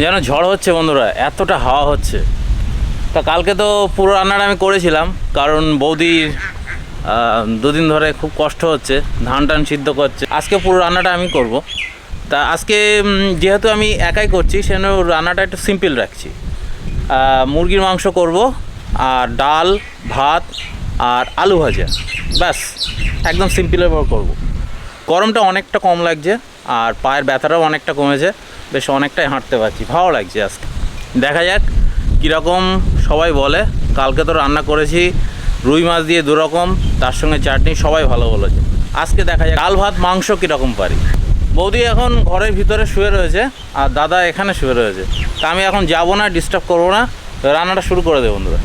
যেন ঝড় হচ্ছে বন্ধুরা, এতটা হাওয়া হচ্ছে। তা কালকে তো পুরো রান্নাটা আমি করেছিলাম, কারণ বৌদির দুদিন ধরে খুব কষ্ট হচ্ছে ধান টান সিদ্ধ করছে। আজকে পুরো রান্নাটা আমি করব। তা আজকে যেহেতু আমি একাই করছি, সেজন্য রান্নাটা একটু সিম্পল রাখছি। মুরগির মাংস করব, আর ডাল, ভাত, আর আলু ভাজা। ব্যাস, একদম সিম্পলের পর করব। গরমটা অনেকটা কম লাগছে, আর পায়ের ব্যথাটাও অনেকটা কমেছে। বেশ অনেকটাই হাঁটতে পারছি, ভালো লাগছে আজকে। দেখা যাক কীরকম সবাই বলে, কালকে তো রান্না করেছি, রুই মাছ দিয়ে দুরকম, তার সঙ্গে চাটনি, সবাই ভালো বলেছে। আজকে দেখা যাক ডাল ভাত, মাংস কীরকম পারি। বৌদি এখন ঘরের ভিতরে শুয়ে রয়েছে, আর দাদা এখানে শুয়ে রয়েছে। তা আমি এখন যাব না ডিস্টার্ব করব না, রান্নাটা শুরু করে দেবো বন্ধুরা।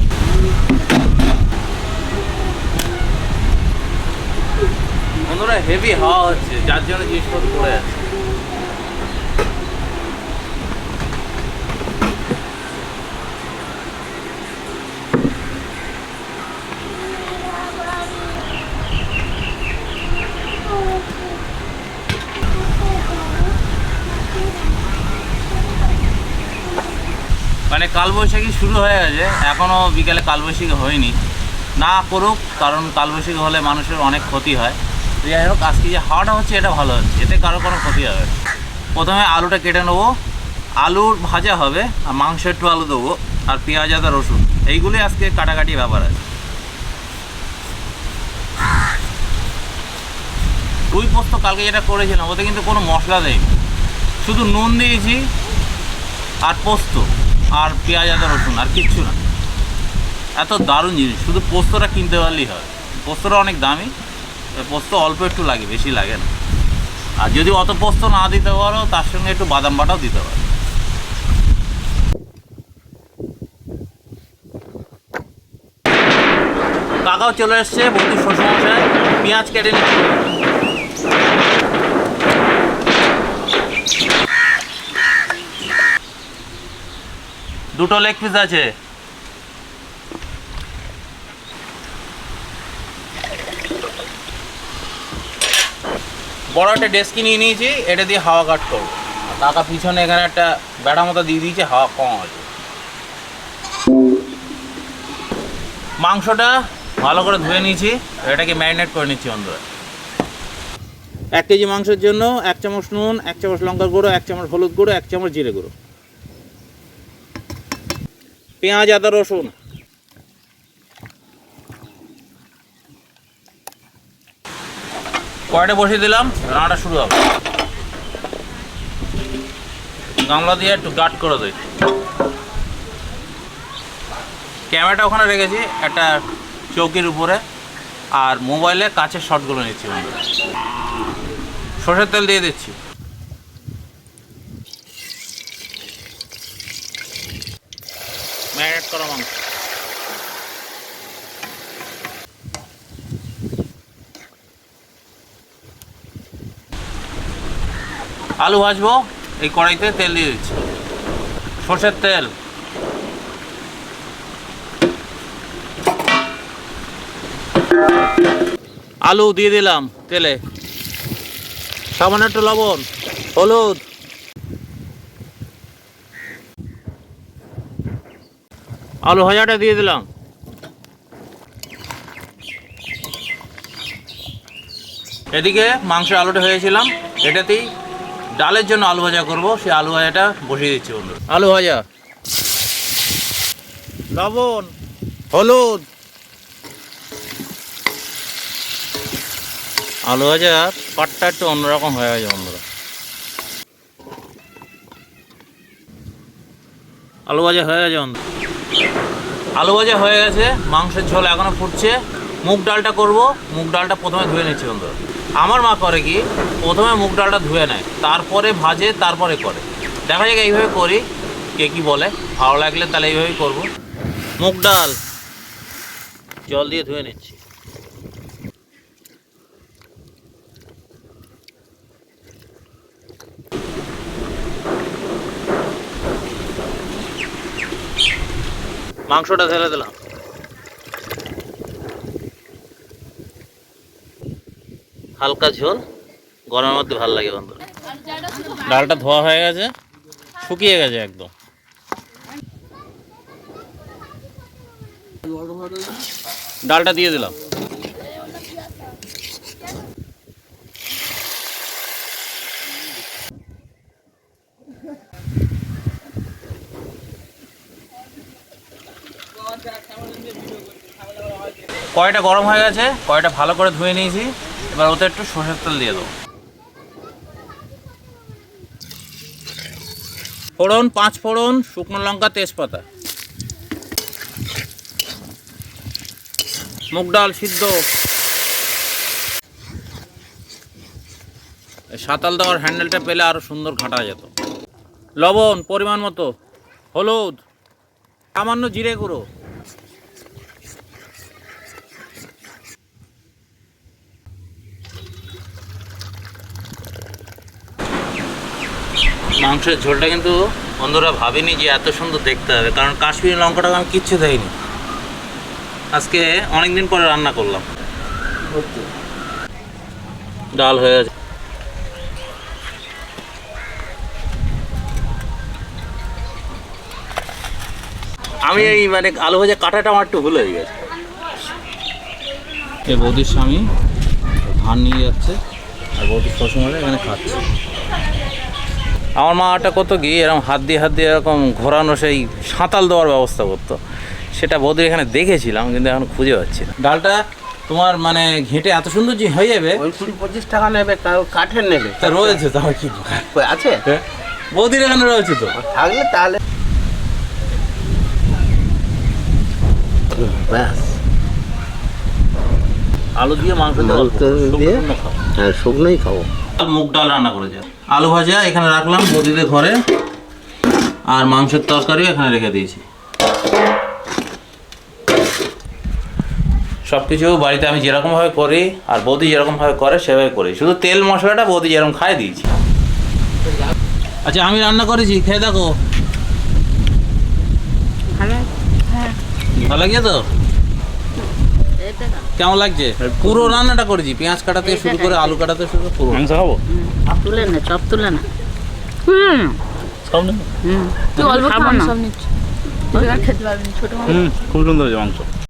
বন্ধুরা হেভি হাওয়া হচ্ছে, যার জন্য জিনিসপত্র পড়ে যাচ্ছে মানে কালবৈশাখী শুরু হয়ে গেছে। এখনও বিকালে কালবৈশাখী হয়নি। না করুক, কারণ কালবৈশাখী হলে মানুষের অনেক ক্ষতি হয়। যাই হোক, আজকে যে হাওয়াটা হচ্ছে, এটা ভালো হচ্ছে। এতে কারও কোনো ক্ষতি হবে প্রথমে আলুটা কেটে নেব। আলুর ভাজা হবে, আর মাংস একটু আলু দেবো, আর পেঁয়াজ, আদা, রসুন। এইগুলোই আজকে কাটাকাটি ব্যাপার আছে। রুই পোস্ত কালকে যেটা করেছিলাম, ওতে কিন্তু কোনো মশলা দেয়নি। শুধু নুন দিয়েছি আর পোস্ত। আর পেঁয়াজ আদা রসুন আর কিচ্ছু না। এত দারুণ জিনিস। শুধু পোস্তটা কিনতে পারলেই হয়। পোস্তটা অনেক দামি। পোস্ত অল্প একটু লাগে, বেশি লাগে না। আর যদি অত পোস্ত না দিতে পারো, তার সঙ্গে একটু বাদাম বাটাও দিতে পারো। কাকাও চলে এসছে, বন্ধু শ্বশুরমশাই পেঁয়াজ কেটে নিচ্ছে। দুটো লেগ পিস আছে। বড় একটা ডেস্কি নিয়ে নিয়েছি, এটা দিয়ে হাওয়া কাট করব। কাকা পিছনে এখানে একটা বেড়া মতো দিয়ে দিয়েছে, হাওয়া কম আছে। মাংসটা ভালো করে ধুয়ে নিয়েছি এটাকে ম্যারিনেট করে নিচ্ছি বন্ধুরা এক কেজি মাংসের জন্য এক চামচ নুন, এক চামচ লঙ্কার গুঁড়ো, এক চামচ হলুদ গুঁড়ো, এক চামচ জিরে গুঁড়ো। পেঁয়াজ, আদা, রসুন। কয়টা বসিয়ে দিলাম, রান্নাটা শুরু হবে। গামলা দিয়ে একটু গাট করে দিই। ক্যামেরাটা ওখানে রেখেছি, একটা চৌকির উপরে, আর মোবাইলে কাছের শটগুলো নিচ্ছি সর্ষের তেল দিয়ে দিচ্ছি। ম্যারিনেট করা মাংস। আলু ভাজবো, এই কড়াইতে তেল দিয়ে দিচ্ছি। সর্ষের তেল। আলু দিয়ে দিলাম তেলে। সামান্য একটু লবণ, হলুদ। আলু ভাজাটা দিয়ে দিলাম। এদিকে মাংস আলুটা হয়েছিলাম এটাতেই ডালের জন্য আলু ভাজা করব সেই আলু ভাজাটা বসিয়ে দিচ্ছি বন্ধু। আলু ভাজা। লবণ। হলুদ। আলু ভাজার পাটটা একটু অন্যরকম হয়ে গেছে বন্ধুরা। আলু ভাজা হয়ে গেছে বন্ধু। আলু ভাজা হয়ে গেছে, মাংসের ঝোল এখনও ফুটছে। মুগ ডালটা করব, মুগ ডালটা প্রথমে ধুয়ে নিচ্ছি বন্ধু। আমার মা করে কি, প্রথমে মুগ ডালটা ধুয়ে নেয়, তারপরে ভাজে, তারপরে করে। দেখা যাক এইভাবে করি, কে কি বলে। ভালো লাগলে তাহলে এইভাবেই করব। মুগ ডাল, জল দিয়ে ধুয়ে নিচ্ছি। মাংসটা ঢেলে দিলাম। হালকা ঝোল, গরমের মধ্যে ভালো লাগে বন্ধুরা ডালটা ধোয়া হয়ে গেছে, শুকিয়ে গেছে একদম। ডালটা দিয়ে দিলাম। কয়টা গরম হয়ে গেছে কয়টা ভালো করে ধুয়ে নিয়েছি। এবার ওতে একটু সর্ষের তেল দিয়ে দেবো। ফোড়ন, পাঁচ ফোড়ন, শুকনো লঙ্কা, তেজপাতা। মুগ ডাল সিদ্ধ। সাঁতাল দেওয়ার হ্যান্ডেলটা পেলে আরও সুন্দর ঘাটা যেত। লবণ, পরিমাণ মতো। হলুদ, সামান্য জিরে গুঁড়ো। মাংসের ঝোলটা কিন্তু বন্ধুরা ভাবিনি যে এত সুন্দর দেখতে হবে, কারণ কাশ্মীরি লঙ্কাটা আমি কিচ্ছু দেইনি। আজকে অনেক দিন পরে রান্না করলাম। ডাল হয়ে গেছে। আমি এই মানে আলু ভাজা কাটাটা আমার একটু ভুল গেছে। এই বৌদির স্বামী ধান নিয়ে যাচ্ছে, আর বৌদির শ্বশুর এখানে খাচ্ছে। আমার মা আটা কত গিয়ে এরকম হাত দিয়ে হাত দিয়ে এরকম ঘোরানো সেই সাঁতাল দেওয়ার ব্যবস্থা করতো। সেটা বৌদির এখানে দেখেছিলাম কিন্তু এখন খুঁজে পাচ্ছি না। ডালটা তোমার মানে ঘেঁটে এত সুন্দর যে হয়ে যাবে ওই কুড়ি পঁচিশ টাকা নেবে কাঠের নেবে। তা রয়েছে তাও কি আছে? বৌদির এখানে রয়েছে তো? থাকলে তাহলে ব্যাস। আলু দিয়ে মাংস দিয়ে। হ্যাঁ শুকনোই খাব। মুগ ডাল রান্না করেছে। আলু ভাজা এখানে রাখলাম বৌদিদের ঘরে আর মাংসের তরকারিও এখানে রেখে দিয়েছি। সব কিছু বাড়িতে আমি যেরকমভাবে করি আর বৌদি যেরকমভাবে করে সেভাবে করি। শুধু তেল মশলাটা বৌদি যেরকম খাই দিয়েছি। আচ্ছা আমি রান্না করেছি খেয়ে দেখো। ভালো লাগছে তো? কেমন লাগছে? পুরো রান্নাটা করেছি পেঁয়াজ কাটাতে থেকে শুরু করে আলু কাটাতে থেকে শুরু করে পুরো। মাংস খাব? তুলে না চপ তুলে না। হুম। সব নেব হুম তুই অল্প খাব না। সব নিচ্ছি। খেতে পারবি ছোট হুম খুব সুন্দর হয়েছে মাংস।